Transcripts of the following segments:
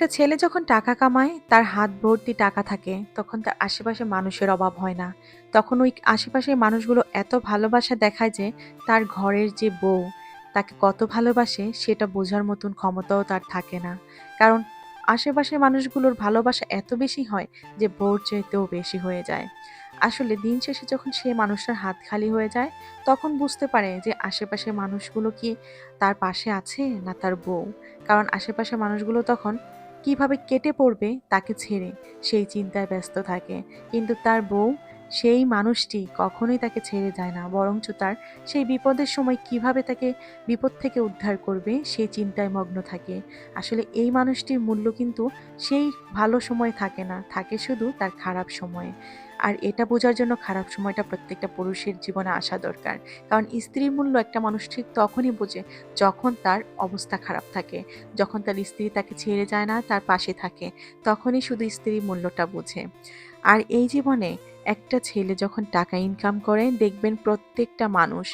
একটা ছেলে যখন টাকা কামায়, তার হাত ভর্তি টাকা থাকে, তখন তার আশেপাশে মানুষের অভাব হয় না। তখন ওই আশেপাশের মানুষগুলো এত ভালোবাসা দেখায় যে, তার ঘরের যে বউ, তাকে কত ভালোবাসে, সেটা বোঝার মতন ক্ষমতাও তার থাকে না। কারণ আশেপাশের মানুষগুলোর ভালোবাসা এত বেশি হয় যে, বউর চাইতেও বেশি হয়ে যায়। আসলে দিন শেষে যখন সে মানুষটার হাত খালি হয়ে যায়, তখন বুঝতে পারে যে, আশেপাশের মানুষগুলো কি তার পাশে আছে না তার বউ। কারণ আশেপাশের মানুষগুলো তখন কীভাবে কেটে পড়বে তাকে ছেড়ে। সেই চিন্তায় ব্যস্ত থাকে। কিন্তু তার বউ সেই মানুষটি কখনোই তাকে ছেড়ে যায় না, বরঞ্চ তার সেই বিপদের সময় কীভাবে তাকে বিপদ থেকে উদ্ধার করবে সেই চিন্তায় মগ্ন থাকে। আসলে এই মানুষটির মূল্য কিন্তু সেই ভালো সময় থাকে না, থাকে শুধু তার খারাপ সময়ে। আর এটা বোঝার জন্য খারাপ সময়টা প্রত্যেকটা পুরুষের জীবনে আসা দরকার। কারণ স্ত্রীর মূল্য একটা মানুষ ঠিক তখনই বোঝে যখন তার অবস্থা খারাপ থাকে। যখন তার স্ত্রী তাকে ছেড়ে যায় না, তার পাশে থাকে, তখনই শুধু স্ত্রীর মূল্যটা বোঝে। আর এই জীবনে একটা ছেলে যখন টাকা ইনকাম করে দেখবেন প্রত্যেকটা মানুষ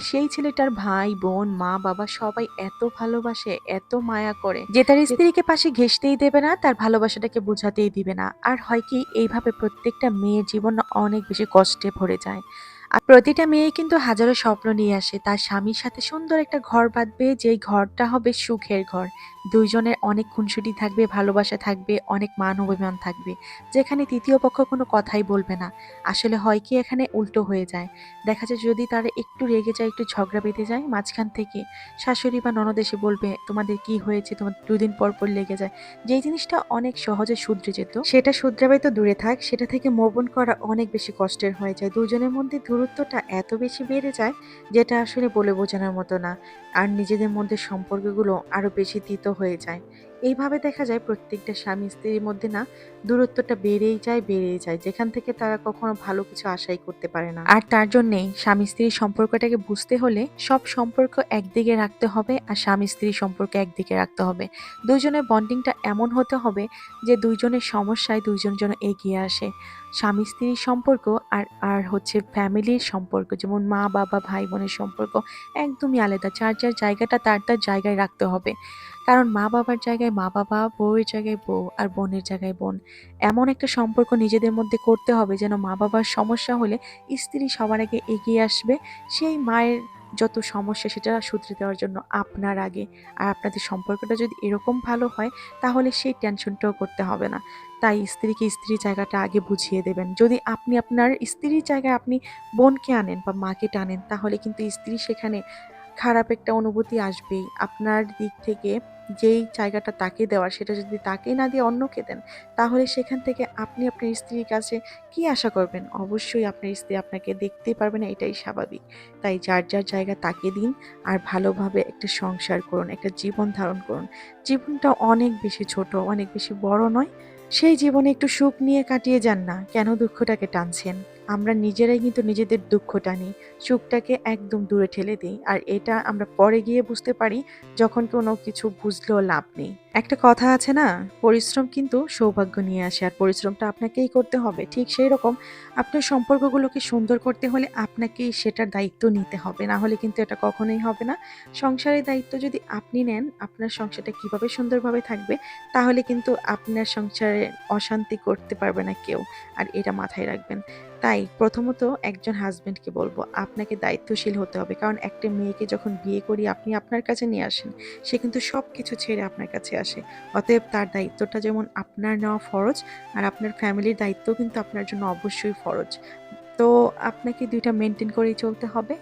সেই ছেলেটার ভাই বোন মা বাবা সবাই এত ভালোবাসে এত মায়া করে যে তার স্ত্রীকে পাশে ঘেসতেই দেবে না তার ভালোবাসাটাকে বোঝাতেই দিবে না। আর হয় কি এইভাবে প্রত্যেকটা মেয়ের জীবন অনেক বেশি কষ্টে ভরে যায়। আর প্রতিটা মেয়ে কিন্তু হাজারো স্বপ্ন নিয়ে আসে। তার স্বামীর সাথে সুন্দর একটা ঘর বাঁধবে যেই ঘরটা হবে সুখের ঘর। দুইজনের অনেক খুনসুটি থাকবে, ভালোবাসা থাকবে, অনেক মান অভিমান থাকবে। যেখানে তৃতীয় পক্ষ কোনো কথাই বলবে না। আসলে হয় কি, এখানে উল্টো হয়ে যায়। দেখা যায় যদি তারা একটু রেগে যায়, একটু ঝগড়া বেঁধে যায়, মাঝখান থেকে শাশুড়ি বা ননদ এসে বলবে, তোমাদের কি হয়েছে? তোমার দুদিন পর পর লেগে যায়। যেই জিনিসটা অনেক সহজে শুধরে যেত, সেটা শুধরাবে তো দূরে থাক, সেটা থেকে মোবন করা অনেক বেশি কষ্টের হয়ে যায়। দুজনের মধ্যে দূরত্বটা এত বেশি বেড়ে যায়, যেটা আসলে বলে বোঝানোর মতো না। আর নিজেদের মধ্যে সম্পর্কগুলো আরও বেশি তিত হয়ে যায়। এইভাবে দেখা যায় প্রত্যেকটা স্বামী স্ত্রীর মধ্যে না দূরত্বটা বেড়েই যায় বেড়েই যায়। যেখান থেকে তারা কখনো ভালো কিছু আশাই করতে পারে না। আর তার জন্যেই স্বামী স্ত্রীর সম্পর্কটাকে বুঝতে হলে সব সম্পর্ক একদিকে রাখতে হবে আর স্বামী স্ত্রীর সম্পর্ক একদিকে রাখতে হবে। দুইজনের বন্ডিংটা এমন হতে হবে যে দুইজনের সমস্যায় দুইজন যেন এগিয়ে আসে। স্বামী স্ত্রীর সম্পর্ক আর আর হচ্ছে ফ্যামিলির সম্পর্ক, যেমন মা, বাবা, ভাই, বোনের সম্পর্ক একদমই আলাদা। যার যার জায়গাটা তার তার জায়গায় রাখতে হবে। কারণ মা বাবার জায়গায় মা বাবা, বউয়ের জায়গায় বউ আর বোনের জায়গায় বোন। এমন একটা সম্পর্ক নিজেদের মধ্যে করতে হবে যেন মা বাবার সমস্যা হলে স্ত্রী সবার আগে এগিয়ে আসবে। সেই মায়ের যত সমস্যা সেটা শুধরে দেওয়ার জন্য আপনার আগে। আর আপনাদের সম্পর্কটা যদি এরকম ভালো হয়, তাহলে সেই টেনশনটাও করতে হবে না। তাই স্ত্রীকে স্ত্রীর জায়গাটা আগে বুঝিয়ে দেবেন। যদি আপনি আপনার স্ত্রীর জায়গায় আপনি বোনকে আনেন বা মাকে টানেন, তাহলে কিন্তু স্ত্রী সেখানে খারাপ একটা অনুভূতি আসবেই। আপনার দিক থেকে যেই জায়গাটা তাকে দেওয়ার, সেটা যদি তাকে না দিয়ে অন্যকে দেন, তাহলে সেখান থেকে আপনি আপনার স্ত্রীর কাছে কি আশা করবেন? অবশ্যই আপনার স্ত্রী আপনাকে দেখতেই পারবে না, এটাই স্বাভাবিক। তাই যার যার জায়গা তাকে দিন আর ভালোভাবে একটা সংসার করুন, একটা জীবন ধারণ করুন। জীবনটা অনেক বেশি ছোট, অনেক বেশি বড় নয়। সেই জীবনে একটু সুখ নিয়ে কাটিয়ে যান না, কেন দুঃখটাকে টানছেন? আমরা নিজেরাই কিন্তু নিজেদের দুঃখ টানি, সুখটাকে একদম দূরে ঠেলে দিই, আর এটা আমরা পরে গিয়ে বুঝতে পারি যখন কোনো কিছু বুঝলেও লাভ নেই। একটা কথা আছে না, পরিশ্রম কিন্তু সৌভাগ্য নিয়ে আসে, আর পরিশ্রমটা আপনাকেই করতে হবে। ঠিক সেই রকম আপনার সম্পর্কগুলোকে সুন্দর করতে হলে আপনাকেই সেটার দায়িত্ব নিতে হবে, না হলে কিন্তু এটা কখনোই হবে না। সংসারের দায়িত্ব যদি আপনি নেন, আপনার সংসারটা কীভাবে সুন্দরভাবে থাকবে, তাহলে কিন্তু আপনার সংসারে অশান্তি করতে পারবে না কেউ, আর এটা মাথায় রাখবেন। তাই প্রথমত একজন হাজব্যান্ডকে বলব, আপনাকে দায়িত্বশীল হতে হবে। কারণ একটা মেয়েকে যখন বিয়ে করি, আপনি আপনার কাছে নিয়ে আসেন, সে কিন্তু সব কিছু ছেড়ে আপনার কাছে আসে। অতএব তার দায়িত্বটা যেমন আপনার নেওয়া ফরজ, আর আপনার ফ্যামিলির দায়িত্ব কিন্তু আপনার জন্য অবশ্যই ফরজ। তো আপনাকে দুইটা মেনটেন করেই চলতে হবে।